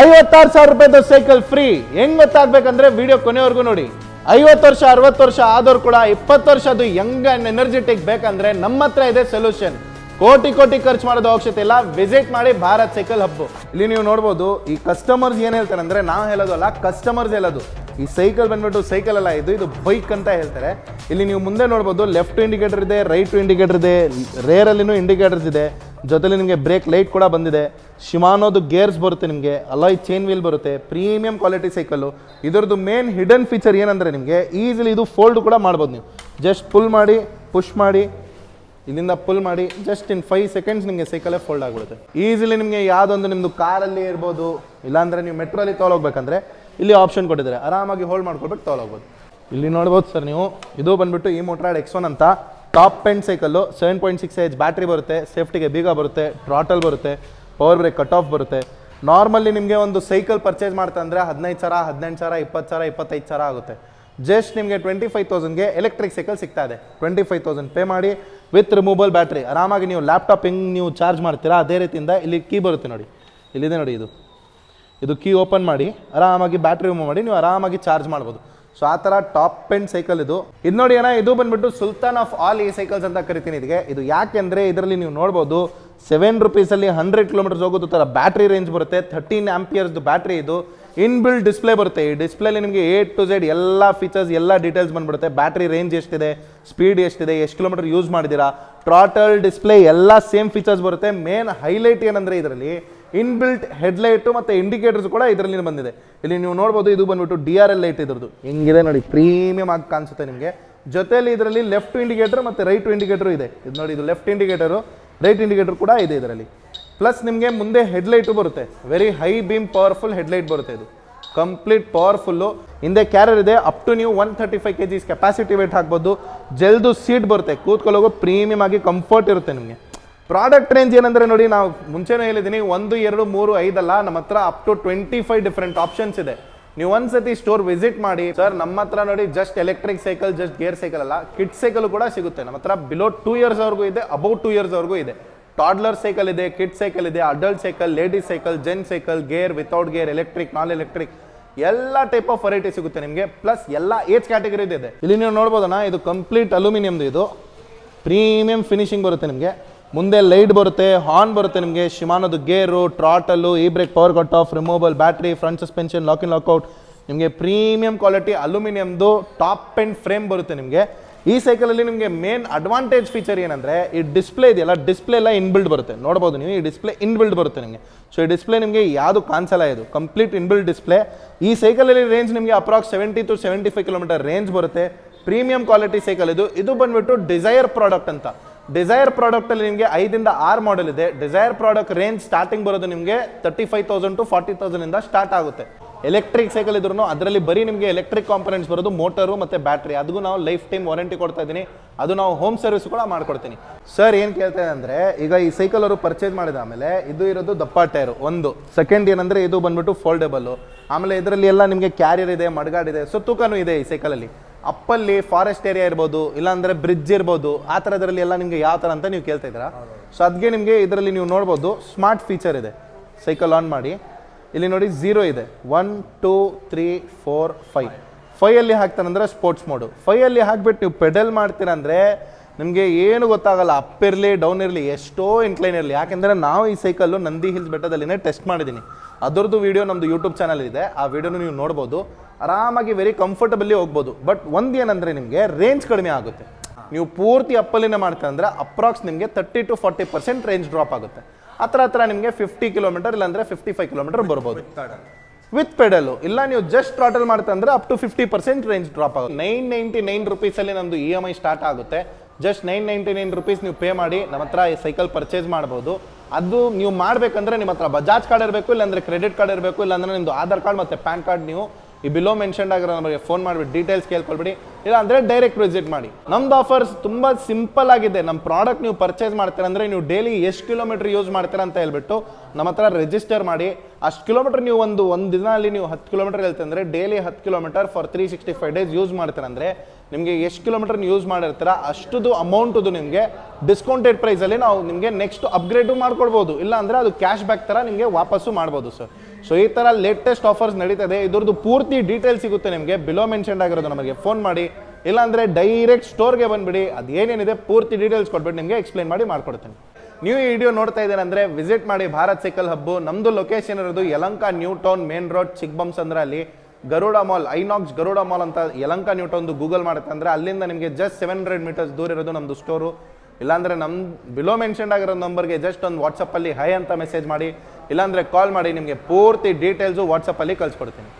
ಐವತ್ತಾರು ಸಾವಿರ ರೂಪಾಯಿದು ಸೈಕಲ್ ಫ್ರೀ. ಹೆಂಗ್ ಗೊತ್ತಾಗ್ಬೇಕಂದ್ರೆ ವಿಡಿಯೋ ಕೊನೆವರೆಗೂ ನೋಡಿ. ಐವತ್ತು ವರ್ಷ, ಅರವತ್ತು ವರ್ಷ ಆದವ್ರು ಕೂಡ ಇಪ್ಪತ್ತು ವರ್ಷ ಅದು ಯಂಗ್ ಅಂಡ್ ಎನರ್ಜೆಟಿಕ್ ಬೇಕಂದ್ರೆ ನಮ್ಮ ಹತ್ರ ಇದೆ ಸೊಲ್ಯೂಷನ್ ಕೋಟಿ ಕೋಟಿ ಖರ್ಚು ಮಾಡೋದು ಅವಶ್ಯತೆ ಇಲ್ಲ. ವಿಸಿಟ್ ಮಾಡಿ ಭಾರತ್ ಸೈಕಲ್ ಹಬ್ಬು ಇಲ್ಲಿ ನೀವು ನೋಡ್ಬೋದು, ಈ ಕಸ್ಟಮರ್ಸ್ ಏನ್ ಹೇಳ್ತಾರೆ ಅಂದ್ರೆ ನಾವು ಹೇಳೋದು ಅಲ್ಲ ಕಸ್ಟಮರ್ಸ್ ಹೇಳೋದು. ಈ ಸೈಕಲ್ ಬಂದ್ಬಿಟ್ಟು ಸೈಕಲ್ ಅಲ್ಲ, ಇದು ಇದು ಬೈಕ್ ಅಂತ ಹೇಳ್ತಾರೆ. ಇಲ್ಲಿ ನೀವು ಮುಂದೆ ನೋಡ್ಬೋದು ಲೆಫ್ಟ್ ಇಂಡಿಕೇಟರ್ ಇದೆ ರೈಟ್ ಇಂಡಿಕೇಟರ್ ಇದೆ ರೇರ್ ಅಲ್ಲಿನೂ ಇಂಡಿಕೇಟರ್ಸ್ ಇದೆ. ಜೊತೆಲಿ ನಿಮಗೆ ಬ್ರೇಕ್ ಲೈಟ್ ಕೂಡ ಬಂದಿದೆ. ಶಿಮಾನೋದು ಗೇರ್ಸ್ ಬರುತ್ತೆ ನಿಮಗೆ, ಅಲಾಯ್ ಚೈನ್ ವೀಲ್ ಬರುತ್ತೆ ಪ್ರೀಮಿಯಂ ಕ್ವಾಲಿಟಿ ಸೈಕಲ್ಲು ಇದರದ್ದು ಮೇನ್ ಹಿಡನ್ ಫೀಚರ್ ಏನಂದರೆ ನಿಮಗೆ ಈಸಿಲಿ ಇದು ಫೋಲ್ಡ್ ಕೂಡ ಮಾಡ್ಬೋದು ನೀವು. ಜಸ್ಟ್ ಪುಲ್ ಮಾಡಿ ಪುಷ್ ಮಾಡಿ, ಇಲ್ಲಿಂದ ಪುಲ್ ಮಾಡಿ ಜಸ್ಟ್ ಇನ್ ಫೈವ್ ಸೆಕೆಂಡ್ಸ್ ನಿಮಗೆ ಸೈಕಲೇ ಫೋಲ್ಡ್ ಆಗಿಬಿಡುತ್ತೆ. ಈಸಿಲಿ ನಿಮಗೆ ಯಾವುದೊಂದು ನಿಮ್ಮದು ಕಾರಲ್ಲಿ ಇರ್ಬೋದು, ಇಲ್ಲಾಂದರೆ ನೀವು ಮೆಟ್ರೋಲಿ ತೊಗೊಳೋಗ್ಬೇಕಂದ್ರೆ ಇಲ್ಲಿ ಆಪ್ಷನ್ ಕೊಟ್ಟಿದ್ದಾರೆ. ಆರಾಮಾಗಿ ಹೋಲ್ಡ್ ಮಾಡ್ಕೊಳ್ಬೇಕು ತೊಗೊಳೋಗ್ಬೋದು. ಇಲ್ಲಿ ನೋಡ್ಬೋದು ಸರ್ ನೀವು, ಇದು ಬಂದ್ಬಿಟ್ಟು ಈ ಮೋಟ್ರಾಡ್ ಎಕ್ಸ್ ಒನ್ ಅಂತ ಟಾಪ್ ಪೆಂಟ್ ಸೈಕಲ್ಲು ಸೆವೆನ್ ಪಾಯಿಂಟ್ ಸಿಕ್ಸ್ ಏಜ್ ಬ್ಯಾಟ್ರಿ ಬರುತ್ತೆ ಸೇಫ್ಟಿಗೆ ಬೀಗ ಬರುತ್ತೆ ಟ್ರಾಟಲ್ ಬರುತ್ತೆ. ಪವರ್ ಬ್ರೇಕ್ ಕಟ್ ಆಫ್ ಬರುತ್ತೆ. ನಾರ್ಮಲಿ ನಿಮಗೆ ಒಂದು ಸೈಕಲ್ ಪರ್ಚೇಸ್ ಮಾಡ್ತಾ ಅಂದರೆ ಹದಿನೈದು ಸಾವಿರ, ಹದಿನೆಂಟು ಸಾವಿರ, ಇಪ್ಪತ್ತು ಸಾವಿರ, ಇಪ್ಪತ್ತೈದು ಸಾವಿರ ಆಗುತ್ತೆ. ಜಸ್ಟ್ ನಿಮಗೆ ಟ್ವೆಂಟಿ ಫೈವ್ ತೌಸಂಡ್ಗೆ ಎಲೆಕ್ಟ್ರಿಕ್ ಸೈಕಲ್ ಸಿಗ್ತಾ ಇದೆ. ಟ್ವೆಂಟಿ ಫೈವ್ ತೌಸಂಡ್ ಪೇ ಮಾಡಿ ವಿತ್ ರಿಮೂವಲ್ ಬ್ಯಾಟ್ರಿ ಆರಾಮಾಗಿ ನೀವು ಲ್ಯಾಪ್ಟಾಪ್ ಹೆಂಗೆ ನೀವು ಚಾರ್ಜ್ ಮಾಡ್ತೀರಾ ಅದೇ ರೀತಿಯಿಂದ ಇಲ್ಲಿ ಕೀ ಬರುತ್ತೆ ನೋಡಿ. ಇಲ್ಲಿದೆ ನೋಡಿ ಇದು. ಇದು ಕೀ ಓಪನ್ ಮಾಡಿ ಆರಾಮಾಗಿ ಬ್ಯಾಟ್ರಿ ರಿಮೂವ್ ಮಾಡಿ ನೀವು ಆರಾಮಾಗಿ ಚಾರ್ಜ್ ಮಾಡ್ಬೋದು. ಸೊ ಆ ಥರ ಟಾಪ್ ಎಂಡ್ ಸೈಕಲ್ ಇದು. ಇದು ನೋಡಿ ಅಣ್ಣ, ಇದು ಬಂದ್ಬಿಟ್ಟು ಸುಲ್ತಾನ್ ಆಫ್ ಆಲ್ ಈ ಸೈಕಲ್ಸ್ ಅಂತ ಕರಿತೀನಿ ಇದಕ್ಕೆ ಇದು ಯಾಕೆಂದರೆ ಇದರಲ್ಲಿ ನೀವು ನೋಡ್ಬೋದು ಸೆವೆನ್ ರುಪೀಸಲ್ಲಿ ಹಂಡ್ರೆಡ್ ಕಿಲೋಮೀಟರ್ಸ್ ಹೋಗೋದು ಥರ ಬ್ಯಾಟ್ರಿ ರೇಂಜ್ ಬರುತ್ತೆ. ಥರ್ಟೀನ್ ಆಂಪಿಯರ್ಸ್ದು ಬ್ಯಾಟ್ರಿ ಇದು. ಇನ್ಬಿಲ್ ಡಿಸ್ಪ್ಲೇ ಬರುತ್ತೆ. ಈ ಡಿಸ್ಪ್ಲೇಲಿ ನಿಮಗೆ ಎ ಟು ಝೆಡ್ ಎಲ್ಲ ಫೀಚರ್ಸ್ ಎಲ್ಲ ಡೀಟೇಲ್ಸ್ ಬಂದ್ಬಿಡುತ್ತೆ. ಬ್ಯಾಟ್ರಿ ರೇಂಜ್ ಎಷ್ಟಿದೆ ಸ್ಪೀಡ್ ಎಷ್ಟಿದೆ, ಎಷ್ಟು ಕಿಲೋಮೀಟರ್ ಯೂಸ್ ಮಾಡಿದ್ದೀರಾ ಟ್ರಾಟಲ್ ಡಿಸ್ಪ್ಲೇ ಎಲ್ಲ ಸೇಮ್ ಫೀಚರ್ಸ್ ಬರುತ್ತೆ. ಮೇನ್ ಹೈಲೈಟ್ ಏನಂದರೆ ಇದರಲ್ಲಿ ಇನ್ಬಿಲ್ಟ್ ಹೆಡ್ಲೈಟು ಮತ್ತು ಇಂಡಿಕೇಟರ್ಸ್ ಕೂಡ ಇದರಲ್ಲಿ ಬಂದಿದೆ. ಇಲ್ಲಿ ನೀವು ನೋಡ್ಬೋದು ಇದು ಬಂದ್ಬಿಟ್ಟು ಡಿ ಆರ್ ಎಲ್ ಲೈಟ್ ಇದ್ರದ್ದು. ಹೆಂಗಿದೆ ನೋಡಿ ಪ್ರೀಮಿಯಂ ಆಗಿ ಕಾಣಿಸುತ್ತೆ ನಿಮಗೆ. ಜೊತೆಯಲ್ಲಿ ಇದರಲ್ಲಿ ಲೆಫ್ಟ್ ಇಂಡಿಕೇಟರ್ ಮತ್ತು ರೈಟ್ ಇಂಡಿಕೇಟರ್ ಇದೆ. ಇದು ನೋಡಿ, ಇದು ಲೆಫ್ಟ್ ಇಂಡಿಕೇಟರು ರೈಟ್ ಇಂಡಿಕೇಟರ್ ಕೂಡ ಇದೆ ಇದರಲ್ಲಿ. ಪ್ಲಸ್ ನಿಮಗೆ ಮುಂದೆ ಹೆಡ್ಲೈಟು ಬರುತ್ತೆ. Very high beam powerful headlight ಬರುತ್ತೆ ಇದು. ಕಂಪ್ಲೀಟ್ ಪವರ್ಫುಲ್ಲು ಹಿಂದೆ ಕ್ಯಾರರ್ ಇದೆ ಅಪ್ ಟು ನೀವು one thirty five K Gs capacity weight ಹಾಕ್ಬೋದು. ಜಲ್ದು ಸೀಟ್ ಬರುತ್ತೆ. ಕೂತ್ಕೊಳ್ಳೋಗೋ ಪ್ರೀಮಿಯಮ್ ಆಗಿ ಕಂಫರ್ಟ್ ಇರುತ್ತೆ ನಿಮಗೆ. ಪ್ರಾಡಕ್ಟ್ ರೇಂಜ್ ಏನಂದರೆ ನೋಡಿ, ನಾವು ಮುಂಚೆನೂ ಹೇಳಿದ್ದೀನಿ ಒಂದು, ಎರಡು, ಮೂರು ಐದಲ್ಲ ನಮ್ಮ ಹತ್ರ up to twenty five different options ಇದೆ. ನೀವು ಒಂದ್ಸತಿ ಸ್ಟೋರ್ ವಿಸಿಟ್ ಮಾಡಿ ಸರ್ ನಮ್ಮ ಹತ್ರ ನೋಡಿ just electric cycle just gear cycle ಅಲ್ಲ ಕಿಡ್ ಸೈಕಲ್ ಕೂಡ ಸಿಗುತ್ತೆ. ನಮ್ಮ ಹತ್ರ ಬಿಲೋ ಟೂ ಇಯರ್ಸ್ ಅವ್ರಿಗೂ ಇದೆ ಅಬೌಟ್ ಟೂ ಇಯರ್ಸ್ ಅವ್ರಿಗೂ ಇದೆ. ಟಾಡ್ಲರ್ ಸೈಕಲ್ ಇದೆ ಕಿಡ್ ಸೈಕಲ್ ಇದೆ adult cycle ladies cycle gents cycle gear without gear electric non electric ಎಲ್ಲ ಟೈಪ್ ಆಫ್ ವೆರೈಟಿ ಸಿಗುತ್ತೆ ನಿಮಗೆ. ಪ್ಲಸ್ ಎಲ್ಲ ಏಜ್ ಕ್ಯಾಟಗರಿ ಇದೆ. ಇಲ್ಲಿ ನೀವು ನೋಡ್ಬೋದಣ್ಣ, ಇದು ಕಂಪ್ಲೀಟ್ ಅಲ್ಯೂಮಿನಿಯಮ್ದು ಇದು. ಪ್ರೀಮಿಯಂ ಫಿನಿಶಿಂಗ್ ಬರುತ್ತೆ ನಿಮಗೆ. ಮುಂದೆ ಲೈಟ್ ಬರುತ್ತೆ, ಹಾರ್ನ್ ಬರುತ್ತೆ ನಿಮಗೆ. ಶಿಮಾನೋದು ಗೇರು ಟ್ರಾಟಲ್ಲು ಈ brake power cut off removable battery front suspension lock in lockout ನಿಮಗೆ ಪ್ರೀಮಿಯಂ ಕ್ವಾಲಿಟಿ ಅಲ್ಯೂಮಿನಿಯಮ್ದು ಟಾಪ್ ಆ್ಯಂಡ್ ಫ್ರೇಮ್ ಬರುತ್ತೆ ನಿಮಗೆ. ಈ ಸೈಕಲಲ್ಲಿ ನಿಮಗೆ ಮೇನ್ ಅಡ್ವಾಂಟೇಜ್ ಫೀಚರ್ ಏನಂದರೆ, ಈ ಡಿಸ್ಪ್ಲೇ ಇದೆಯಲ್ಲ ಡಿಸ್ಪ್ಲೇ ಎಲ್ಲ ಇನ್ಬಿಲ್ಡ್ ಬರುತ್ತೆ. ನೋಡ್ಬೋದು ನೀವು, ಈ ಡಿಸ್ಪ್ಲೇ ಇನ್ಬಿಲ್ಡ್ ಬರುತ್ತೆ ನಿಮಗೆ. ಸೊ ಈ ಡಿಸ್ಪ್ಲೇ ನಿಮಗೆ ಯಾವುದು ಕಾಣಿಸಲ್ಲ ಇದು. ಕಂಪ್ಲೀಟ್ ಇನ್ಬಿಲ್ಡ್ ಡಿಸ್ಪ್ಲೇ ಈ ಸೈಕಲಲ್ಲಿ ರೇಂಜ್ ನಿಮಗೆ approx seventy to seventy five kilometre range ಬರುತ್ತೆ. ಪ್ರೀಮಿಯಂ ಕ್ವಾಲಿಟಿ ಸೈಕಲ್ ಇದು. ಇದು ಬಂದ್ಬಿಟ್ಟು ಡಿಸೈರ್ ಪ್ರಾಡಕ್ಟ್ ಅಂತ. ಡಿಸೈರ್ ಪ್ರಾಡಕ್ಟಲ್ಲಿ ನಿಮಗೆ ಐದಿಂದ ಆರು ಮಾಡೆಲ್ ಇದೆ. ಡಿಸೈರ್ ಪ್ರಾಡಕ್ಟ್ ರೇಂಜ್ ಸ್ಟಾರ್ಟಿಂಗ್ ಬರೋದು ನಿಮಗೆ thirty five thousand to forty ತೌಸಂಡಿಂದ start ಆಗುತ್ತೆ. ಎಲೆಕ್ಟ್ರಿಕ್ ಸೈಕಲ್ ಇದ್ರೂ ಅದರಲ್ಲಿ ಬರೀ ನಿಮಗೆ ಎಲೆಕ್ಟ್ರಿಕ್ ಕಾಂಪೊನೆಂಟ್ಸ್ ಬರೋದು ಮೋಟರು ಮತ್ತು ಬ್ಯಾಟ್ರಿ ಅದಕ್ಕೂ ನಾವು ಲೈಫ್ ಟೈಮ್ ವಾರಂಟಿ ಕೊಡ್ತಾ ಇದ್ದೀನಿ. ಅದು ನಾವು ಹೋಮ್ ಸರ್ವಿಸ್ ಕೂಡ ಮಾಡ್ಕೊಡ್ತೀನಿ. ಸರ್ ಏನು ಕೇಳ್ತಾ ಅಂದರೆ, ಈಗ ಈ ಸೈಕಲ್ ಅವರು ಪರ್ಚೇಸ್ ಮಾಡಿದ ಆಮೇಲೆ ಇದು ಇರೋದು ದಪ್ಪ ಟೈರು ಒಂದು. ಸೆಕೆಂಡ್ ಏನಂದರೆ ಇದು ಬಂದ್ಬಿಟ್ಟು ಫೋಲ್ಡೇಬಲ್ಲು ಆಮೇಲೆ ಇದರಲ್ಲಿ ಎಲ್ಲ ನಿಮಗೆ ಕ್ಯಾರಿಯರ್ ಇದೆ ಮಡ್ಗಾಡ್ ಇದೆ ಸೊ ತೂಕನೂ ಇದೆ ಈ ಸೈಕಲಲ್ಲಿ ಅಪ್ಪಲ್ಲಿ ಫಾರೆಸ್ಟ್ ಏರಿಯಾ ಇರ್ಬೋದು, ಇಲ್ಲಾಂದ್ರೆ ಬ್ರಿಡ್ಜ್ ಇರ್ಬೋದು, ಆ ಥರದ್ರಲ್ಲಿ ಎಲ್ಲ ನಿಮಗೆ ಯಾವ ಥರ ಅಂತ ನೀವು ಕೇಳ್ತಾ ಇದ್ದೀರಾ? ಸೊ ಅದಕ್ಕೆ ನಿಮಗೆ ಇದರಲ್ಲಿ ನೀವು ನೋಡ್ಬೋದು ಸ್ಮಾರ್ಟ್ ಫೀಚರ್ ಇದೆ. ಸೈಕಲ್ ಆನ್ ಮಾಡಿ. ಇಲ್ಲಿ ನೋಡಿ ಝೀರೋ ಇದೆ. One two three four five ಫೈಯಲ್ಲಿ ಹಾಕ್ತಾನಂದ್ರೆ ಸ್ಪೋರ್ಟ್ಸ್ ಮೋಡು ಫೈಯಲ್ಲಿ ಹಾಕ್ಬಿಟ್ಟು ನೀವು ಪೆಡಲ್ ಮಾಡ್ತೀರಂದ್ರೆ ನಿಮಗೆ ಏನು ಗೊತ್ತಾಗಲ್ಲ ಅಪ್ ಇರಲಿ ಡೌನ್ ಇರಲಿ ಎಷ್ಟೋ ಇನ್ಕ್ಲೈನ್ ಇರಲಿ. ಯಾಕೆಂದರೆ ನಾವು ಈ ಸೈಕಲ್ಲು ನಂದಿ ಹಿಲ್ಸ್ ಬೆಟ್ಟದಲ್ಲಿನೇ ಟೆಸ್ಟ್ ಮಾಡಿದ್ದೀನಿ ಅದರದ್ದು ವೀಡಿಯೋ ನಮ್ಮದು ಯೂಟ್ಯೂಬ್ ಚಾನಲ್ ಇದೆ. ಆ ವೀಡಿಯೋನು ನೀವು ನೋಡ್ಬೋದು. ಆರಾಮಾಗಿ ವೆರಿ ಕಂಫರ್ಟಬಲಿ ಹೋಗ್ಬೋದು. ಬಟ್ ಒಂದು ಏನಂದರೆ ನಿಮಗೆ ರೇಂಜ್ ಕಡಿಮೆ ಆಗುತ್ತೆ. ನೀವು ಪೂರ್ತಿ ಅಪ್ಪಲಿನೇ ಮಾಡ್ತಾ ಅಂದರೆ ಅಪ್ರಾಕ್ಸ್ ನಿಮಗೆ thirty to forty percent range drop ಆಗುತ್ತೆ. ಹತ್ರ ಹತ್ರ ನಿಮಗೆ ಫಿಫ್ಟಿ ಕಿಲೋಮೀಟರ್ ಇಲ್ಲಾಂದರೆ ಫಿಫ್ಟಿ ಫೈವ್ ಕಿಲೋಮೀಟರ್ ಬರ್ಬೋದು. ವಿತ್ ಪೆಡಲು ಇಲ್ಲ ನೀವು ಜಸ್ಟ್ ಟ್ರಾಟಲ್ ಮಾಡ್ತಾ ಅಂದ್ರೆ up to fifty percent range drop ಆಗುತ್ತೆ. ನೈನ್ ನೈಂಟಿ ನೈನ್ ರುಪೀಸಲ್ಲಿ ನಮ್ಮದು ಇ ಎಂ ಐ ಸ್ಟಾರ್ಟ್ ಆಗುತ್ತೆ. Just nine ninety nine rupees ನೀವು ಪೇ ಮಾಡಿ ನಮ್ಮ ಹತ್ರ ಈ ಸೈಕಲ್ ಪರ್ಚೇಸ್ ಮಾಡ್ಬೋದು. ಅದು ನೀವು ಮಾಡಬೇಕಂದ್ರೆ ನಿಮ್ಮ ಹತ್ರ ಬಜಾಜ್ ಕಾರ್ಡ್ ಇರಬೇಕು, ಇಲ್ಲಾಂದರೆ ಕ್ರೆಡಿಟ್ ಕಾರ್ಡ್ ಇರಬೇಕು, ಇಲ್ಲಾಂದರೆ ನಿಮ್ಮದು ಆಧಾರ್ ಕಾರ್ಡ್ ಮತ್ತು ಪ್ಯಾನ್ ಕಾರ್ಡ್ ನೀವು ಈ ಬಿಲೋ ಮೆನ್ಷನ್ ಆಗಿರೋ ನಮಗೆ ಫೋನ್ ಮಾಡಿಬಿಟ್ಟು ಡೀಟೇಲ್ಸ್ ಕೇಳ್ಕೊಳ್ಬಿಡಿ. ಇಲ್ಲ ಡೈರೆಕ್ಟ್ ವಿಸಿಟ್ ಮಾಡಿ. ನಮ್ದು ಆಫರ್ಸ್ ತುಂಬ ಸಿಂಪಲ್ ಆಗಿದೆ. ನಮ್ಮ ಪ್ರಾಡಕ್ಟ್ ನೀವು ಪರ್ಚೇಸ್ ಮಾಡ್ತೀರ ಅಂದರೆ ನೀವು ಡೈಲಿ ಎಷ್ಟು ಕಿಲೋಮೀಟರ್ ಯೂಸ್ ಮಾಡ್ತೀರಾ ಅಂತ ಹೇಳ್ಬಿಟ್ಟು ನಮ್ಮ ಹತ್ರ ರಿಜಿಸ್ಟರ್ ಮಾಡಿ. ಅಷ್ಟು ಕಿಲೋಮೀಟರ್ ನೀವು ಒಂದು ಒಂದು ದಿನ ಅಲ್ಲಿ ನೀವು ಹತ್ತು ಕಿಲೋಮೀಟರ್ ಹೇಳ್ತಂದ್ರೆ ಡೈಲಿ ಹತ್ತು kilometre for three sixty five days use ಮಾಡ್ತೀರಂದ್ರೆ ನಿಮಗೆ ಎಷ್ಟು ಕಿಲೋಮೀಟರ್ ಯೂಸ್ ಮಾಡಿರ್ತೀರ ಅಷ್ಟುದು ಅಮೌಂಟದು ನಿಮಗೆ ಡಿಸ್ಕೌಂಟೆಡ್ ಪ್ರೈಸಲ್ಲಿ ನಾವು ನಿಮಗೆ ನೆಕ್ಸ್ಟ್ ಅಪ್ಗ್ರೇಡು ಮಾಡ್ಕೊಡ್ಬೋದು. ಇಲ್ಲ ಅಂದರೆ ಅದು ಕ್ಯಾಶ್ ಬ್ಯಾಕ್ ಥರ ನಿಮಗೆ ವಾಪಸ್ಸು ಮಾಡ್ಬೋದು ಸರ್ ಸೊ ಈ ಥರ ಲೇಟೆಸ್ಟ್ ಆಫರ್ಸ್ ನಡೀತದೆ. ಇದೆ ಇದ್ರದ್ದು ಪೂರ್ತಿ ಡೀಟೇಲ್ ಸಿಗುತ್ತೆ ನಿಮಗೆ. ಬಿಲೋ ಮೆನ್ಷನ್ ಆಗಿರೋದು ನಮಗೆ. ಫೋನ್ ಮಾಡಿ. ಇಲ್ಲಾಂದರೆ ಡೈರೆಕ್ಟ್ ಸ್ಟೋರ್ಗೆ ಬಂದುಬಿಡಿ. ಅದು ಏನೇನಿದೆ ಪೂರ್ತಿ ಡೀಟೇಲ್ಸ್ ಕೊಟ್ಬಿಟ್ಟು ನಿಮಗೆ ಎಕ್ಸ್ಪ್ಲೈನ್ ಮಾಡಿ ಮಾಡ್ಕೊಡ್ತೀನಿ. ನೀವು ಈ ವಿಡಿಯೋ ನೋಡ್ತಾ ಇದ್ದೀನಂದರೆ ವಿಸಿಟ್ ಮಾಡಿ ಭಾರತ್ ಸೈಕಲ್ ಹಬ್ಬು ನಮ್ಮದು ಲೊಕೇಶನ್ ಇರೋದು Yelahanka new town main road ಚಿಕ್ಕಬಂಸಂದ್ರಲ್ಲಿ Garuda mall, INOX Garuda mall ಅಂತ ಯಲಂಕ ನ್ಯೂಟ್ ಒಂದು ಗೂಗಲ್ ಮಾಡುತ್ತೆ ಅಂದರೆ ಅಲ್ಲಿಂದ ನಿಮಗೆ ಜಸ್ಟ್ ಸೆವೆನ್ ಹಂಡ್ರೆಡ್ ಮೀಟರ್ಸ್ ದೂರ ಇರೋದು ನಮ್ಮದು ಸ್ಟೋರು ಇಲ್ಲಾಂದರೆ ನಮ್ಮ ಬಿಲೋ ಮೆನ್ಷನ್ ಆಗಿರೋ ನಂಬರ್ಗೆ ಜಸ್ಟ್ ಒಂದು ವಾಟ್ಸಪ್ಪಲ್ಲಿ ಹೈ ಅಂತ ಮೆಸೇಜ್ ಮಾಡಿ, ಇಲ್ಲಾಂದರೆ ಕಾಲ್ ಮಾಡಿ, ನಿಮಗೆ ಪೂರ್ತಿ ಡೀಟೇಲ್ಸು ವಾಟ್ಸಪ್ಪಲ್ಲಿ ಕಳಿಸ್ಕೊಡ್ತೀನಿ.